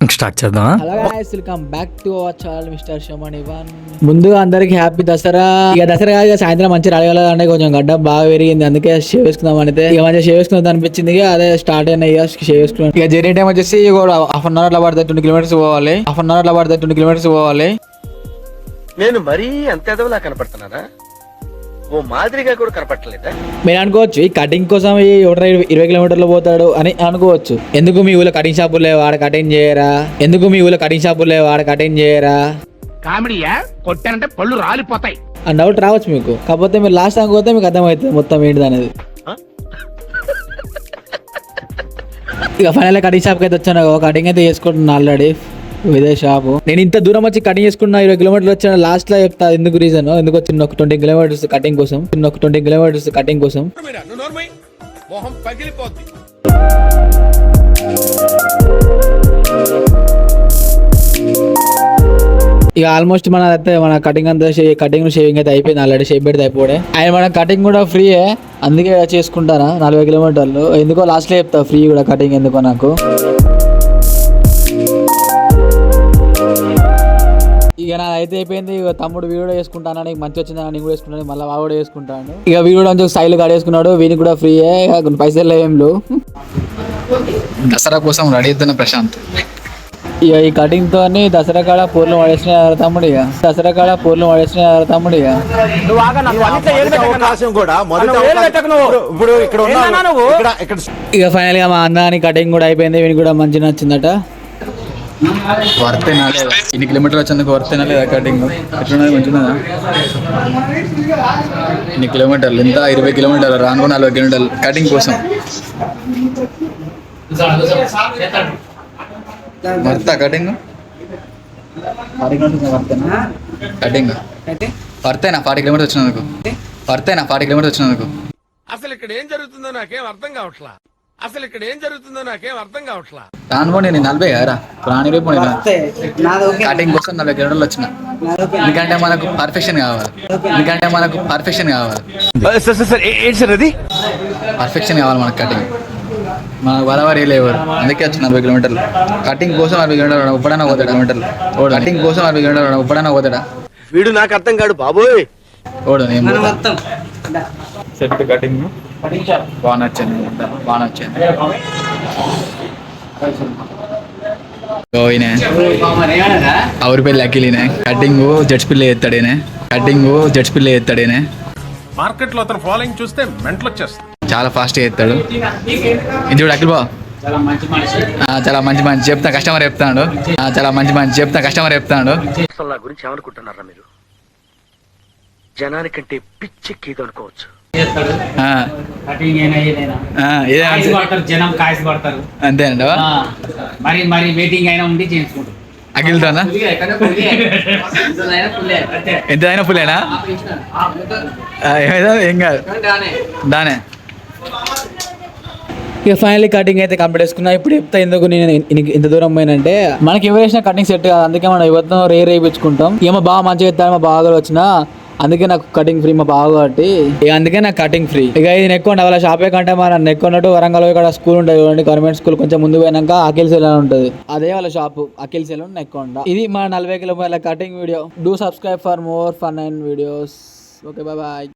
Start hello guys welcome back to our channel mister Shaman ఇవన్ ముందుగా అందరికి happy Dasara. ఇక దసరా కాదు ఇక సాయంత్రం మంచి రెడీ అంటే కొంచెం గడ్డ బాగా పెరిగింది. అందుకే షేవ్ వేసుకుందాం అయితే ఇక మంచిగా షేవ్ వేసుకుందాం అనిపించింది. ఇక అదే స్టార్ట్ అయిన ఇక షేవ్ వేసుకున్నాం ఇక జర్నీ టైం వచ్చేసి హాఫ్ అన్ అవర్ అట్లా పడుతుంది ట్వంటీ కిలోమీటర్స్ పోవాలి. హాఫ్ అన్ అవర్ అట్లా పడుతుంది ట్వంటీ కిలోమీటర్స్ పోవాలి. నేను మరీ అంత ఎదవలా కనపడుతున్నానా? ఓ మాదిరిగా కూడా కనపడలేదా మీరు అనుకోవచ్చు ఈ కటింగ్ కోసం ఈ ఒకటి ఇరవై కిలోమీటర్లు పోతాడు అని అనుకోవచ్చు. ఎందుకు మీ ఊళ్ళో కటింగ్ షాపులు లేవు ఆడ కటింగ్ చేయరా? ఎందుకు మీ ఊళ్ళో కటింగ్ షాపులు లేవు ఆడ కటింగ్ చేయరా? కామెడీయా? కొట్టానంటే పళ్ళు రాలిపోతాయి. ఆ డౌట్ రావచ్చు మీకు. కాకపోతే మీరు లాస్ట్ టైం పోతే మీకు అర్థమవుతుంది మొత్తం ఏంటిది అనేది. ఇక ఫైనల్ కటింగ్ షాప్కి అయితే వచ్చాను. కటింగ్ అయితే చేసుకుంటున్నా ఆల్రెడీ ఇదే షాపు నేను ఇంత దూరం వచ్చి కటింగ్ చేసుకున్న ఇరవై కిలోమీటర్లు వచ్చిన లాస్ట్లో చెప్తా ఎందుకు రీజన్ ఎందుకు వచ్చిన ఒక ట్వంటీ కిలోమీటర్స్ కటింగ్ కోసం? చిన్న ఒక ట్వంటీ కిలోమీటర్స్ కటింగ్ కోసం? ఇక ఆల్మోస్ట్ మన అయితే మన కటింగ్ అంతా కటింగ్ షేవింగ్ అయితే అయిపోయింది ఆల్రెడీ షేప్ పెడితే అయిపోడే ఆయన మన కటింగ్ కూడా ఫ్రీయే అందుకే చేసుకుంటానా నలభై కిలోమీటర్లు ఎందుకో లాస్ట్లో చెప్తా ఫ్రీ కూడా కటింగ్ ఎందుకో నాకు. ఇక నా అయితే అయిపోయింది. ఇక తమ్ముడు వీడియో వేసుకుంటాను నీకు మంచి వచ్చిందని నేను కూడా వేసుకుంటాను మళ్ళీ వాడు కూడా వేసుకుంటాను ఇక వీడు కూడా కొంచెం స్టైల్ వేసుకున్నాడు వీనికి కూడా ఫ్రీయే ఇక పైసలు ఏం లేవు. దసరా కోసం రెడీ అవుతున్న ప్రశాంత్. ఇక ఈ కటింగ్ తోని దసరా కాడ పూర్లు పడేసిన తమ్ముడు ఇక. దసరా కాడ పూర్లు పడేసిన తమ్ముడు ఇక. ఇక ఫైనల్గా మా అన్నాని కటింగ్ కూడా అయిపోయింది వీనికి కూడా మంచి నచ్చిందట. వర్తేనా లేదా? ఇన్ని కిలోమీటర్లు వచ్చేందుకు వర్తేనా లేదా కటింగ్ ఎట్లున్నది? మంచిదా ఇన్ని కిలోమీటర్లు ఎంత ఇరవై కిలోమీటర్లు రాను నలభై కిలోమీటర్లు కటింగ్ కోసం. వర్త కటింగ్ కటింగ్ వర్తేనా? ఫార్టీ కిలోమీటర్స్ వచ్చినందుకు? వర్తేనా? ఫార్టీ కిలోమీటర్స్ వచ్చినందుకు? అసలు ఇక్కడ ఏం జరుగుతుందో నాకేం అర్థం కావట్లా. అసలు ఇక్కడ ఏం జరుగుతుందో నాకేం అర్థం కావట్లా. రాను నేను నలభై కదా రాని రేపు కటింగ్ కోసం నలభై కిలోమీటర్లు వచ్చిన. ఎందుకంటే మనకు పర్ఫెక్షన్ కావాలి. ఎందుకంటే మనకు పర్ఫెక్షన్ కావాలి. సార్ సార్ సార్ ఏంటి సార్ అది? పర్ఫెక్షన్ కావాలి మనకు కటింగ్ మన వరవరి లేవరు అందుకే వచ్చిన నలభై కిలోమీటర్లు. కటింగ్ కోసం అరవై కిలోమీటర్లు ఉప్పడన పోతాడు కిలోమీటర్లు? కటింగ్ కోసం అరవై కిలోమీటర్లు ఉప్పడన పోతాడా? వీడు నాకు అర్థం కాడు బాబోయ్. ఓడు నేను సెట్ కటింగ్ బాగా నచ్చింది. బాగా నచ్చింది. అవరి పెళ్ళి అఖిలినే కటింగ్ జడ్జ్ పిల్ల ఎత్తాడేనే కటింగ్ జడ్జ్ పిల్ల ఎత్తాడేనే మార్కెట్లో అతను ఫాలోయింగ్ చూస్తే మెంటల్ వచ్చేస్తుంది చాలా ఫాస్ట్గా ఎత్తాడు ఇది చూడు అఖిల్ బాబు చాలా మంచి మంచి చెప్తా కస్టమర్ చెప్తాడు. చాలా మంచి మంచి చెప్తా కస్టమర్ చెప్తాడు. గురించి ఏమనుకుంటున్నారా మీరు? జనానికంటే పిచ్చెక్కిది అనుకోవచ్చు. జనం కాయస్ పడతారు అంతేనండి ఆ, మరి మరి వెయిటింగ్ అయినా ఉండి చేయించుకుంటారు. అఖిల్తోనా? అంతే. ఎంత అయినా ఏమైనా ఏం కాదు. దానే. ఇక ఫైనల్లీ కటింగ్ అయితే కంప్లీట్ చేసుకున్నా. ఇప్పుడు చెప్తా ఎందుకు నేను ఇంత దూరం పోయినంటే మనకి ఎవరు వేసిన కటింగ్ సెట్ కాదు. అందుకే మనం యువతం రే రేపించుకుంటాం ఇక మా బాగా మంచిగా ఎత్తాడు మా బాగా వచ్చిన అందుకే నాకు కటింగ్ ఫ్రీ మా బాగా కాబట్టి. ఇక అందుకే నాకు కటింగ్ ఫ్రీ ఇక ఇది నెక్కువ వాళ్ళ షాపే కంటే మన నెక్కొన్నట్టు వరంగల్ ఇక్కడ స్కూల్ ఉంటుంది చూడండి గవర్నమెంట్ స్కూల్ కొంచెం ముందు పోయినాక అఖిల్ సెల్ అని ఉంటుంది. అదే వాళ్ళ షాపు అఖిల్ సెల్ నెక్కొండ ఇది మా నలభై కిలోమీటర్ల cutting video do subscribe for more fun and videos okay bye bye